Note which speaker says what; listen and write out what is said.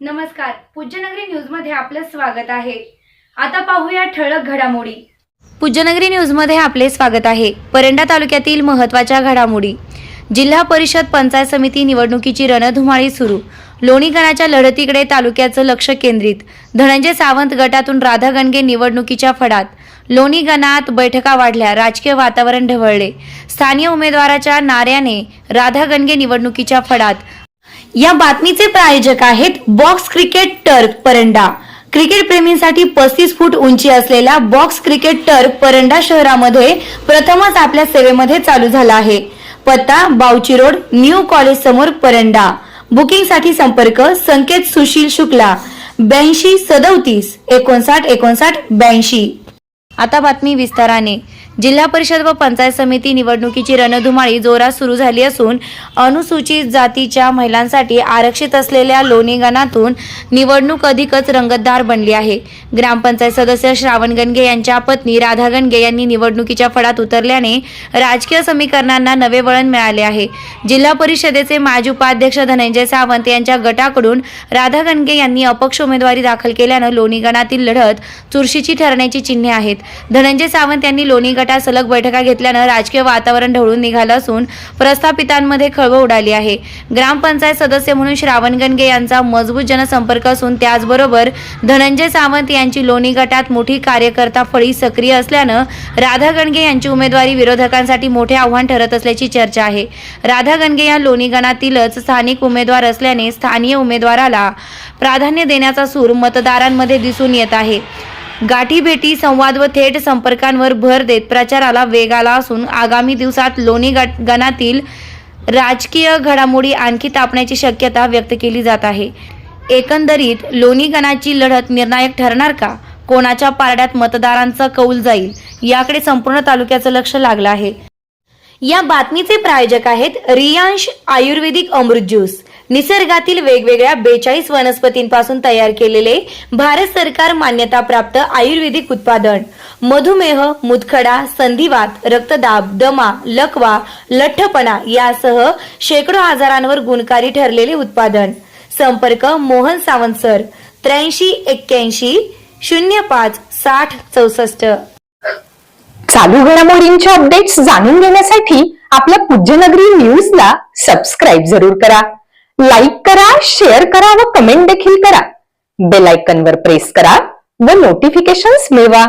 Speaker 1: नमस्कार. पूज्यनगरी न्यूजमध्ये आपलं स्वागत आहे. आता पाहूया ठळक घडामोडी. पूज्यनगरी न्यूजमध्ये आपले स्वागत आहे. परंडा तालुक्यातील महत्त्वाच्या घडामोडी. जिल्हा परिषद पंचायत समिती निवडणुकीची रणधुमाळी सुरू. लोणीगणाच्या लढतीकडे तालुक्याचं लक्ष केंद्रित. धनंजय सावंत गटातून राधा गणगे निवडणुकीच्या फडात. लोणी गणात बैठका वाढल्या राजकीय वातावरण ढवळले. स्थानीय उमेदवाराच्या नाऱ्याने राधा गणगे निवडणुकीच्या फडात. या बातमीचे प्रायोजक आहेत box cricket Turk Paranda. Cricket प्रेमींसाठी पस्तीस फूट उंची असलेला बॉक्स क्रिकेट टर्क परंडा शहरामध्ये प्रथमच आपल्या सेवेमध्ये चालू झाला आहे. पत्ता बावची रोड न्यू कॉलेज समोर परंडा. बुकिंगसाठी संपर्क संकेत सुशील शुक्ला. ब्याऐंशी सदोतीस एकोणसाठ एकोणसाठ ब्याऐंशी. आता बातमी विस्ताराने. जिल्हा परिषद व पंचायत समिती निवडणुकीची रणधुमाळी जोरात सुरू झाली असून अनुसूचित जातीच्या महिलांसाठी आरक्षित असलेल्या लोणीगणातून निवडणूक अधिकच रंगतदार बनली आहे. ग्रामपंचायत सदस्य श्रावण गणगे यांच्या पत्नी राधा गणगे यांनी निवडणुकीच्या फडात उतरल्याने राजकीय समीकरणांना नवे वळण मिळाले आहे. जिल्हा परिषदेचे माजी उपाध्यक्ष धनंजय सावंत यांच्या गटाकडून राधा गणगे यांनी अपक्ष उमेदवारी दाखल केल्यानं लोणीगणातील लढत चुरशीची ठरण्याची चिन्हे आहेत. धनंजय सावंत यांनी लोणी गटात सलग बैठका घेतल्यानं राजकीय वातावरण ढवळून निघालं असून प्रस्थापितांमध्ये खळबळ उडाली आहे. ग्रामपंचायत सदस्य म्हणून श्रावण गणगे यांचा मजबूत जनसंपर्क असून त्याचबरोबर धनंजय सावंत यांची लोणी गटात मोठी कार्यकर्ता फळी सक्रिय असल्यानं राधा गणगे यांची उमेदवारी विरोधकांसाठी मोठे आव्हान ठरत असल्याची चर्चा आहे. राधा गणगे या लोणी गणातीलच स्थानिक उमेदवार असल्याने स्थानीय उमेदवाराला प्राधान्य देण्याचा सूर मतदारांमध्ये दिसून येत आहे. गाठीभेटी संवाद व थेट संपर्कांवर भर देत प्रचाराला वेग आला असून आगामी दिवसात लोणी गट- गणातील राजकीय घडामोडी आणखी तापण्याची शक्यता व्यक्त केली जात आहे. एकंदरीत लोणी गणाची लढत निर्णायक ठरणार का? कोणाच्या पारड्यात मतदारांचा कौल जाईल? याकडे संपूर्ण तालुक्याचं लक्ष लागलं आहे. या बातमीचे प्रायोजक आहेत रियांश आयुर्वेदिक अमृत ज्यूस. निसर्गातील वेगवेगळ्या बेचाळीस वनस्पतींपासून तयार केलेले भारत सरकार मान्यताप्राप्त आयुर्वेदिक उत्पादन. मधुमेह मुतखडा संधिवात रक्तदाब दमा लकवा लठ्ठपणा यासह शेकडो आजारांवर गुणकारी ठरलेले उत्पादन. संपर्क मोहन सावंत सर त्र्याऐंशी एक्क्याऐंशी शून्य पाच साठ चौसष्ट.
Speaker 2: चालू घडामोडींच्या अपडेट्स जाणून घेण्यासाठी आपल्या पूज्यनगरी न्यूजला सबस्क्राईब जरूर करा. लाईक करा शेअर करा व कमेंट देखील करा. बेल आयकॉन वर प्रेस करा व नोटिफिकेशन्स मिळवा.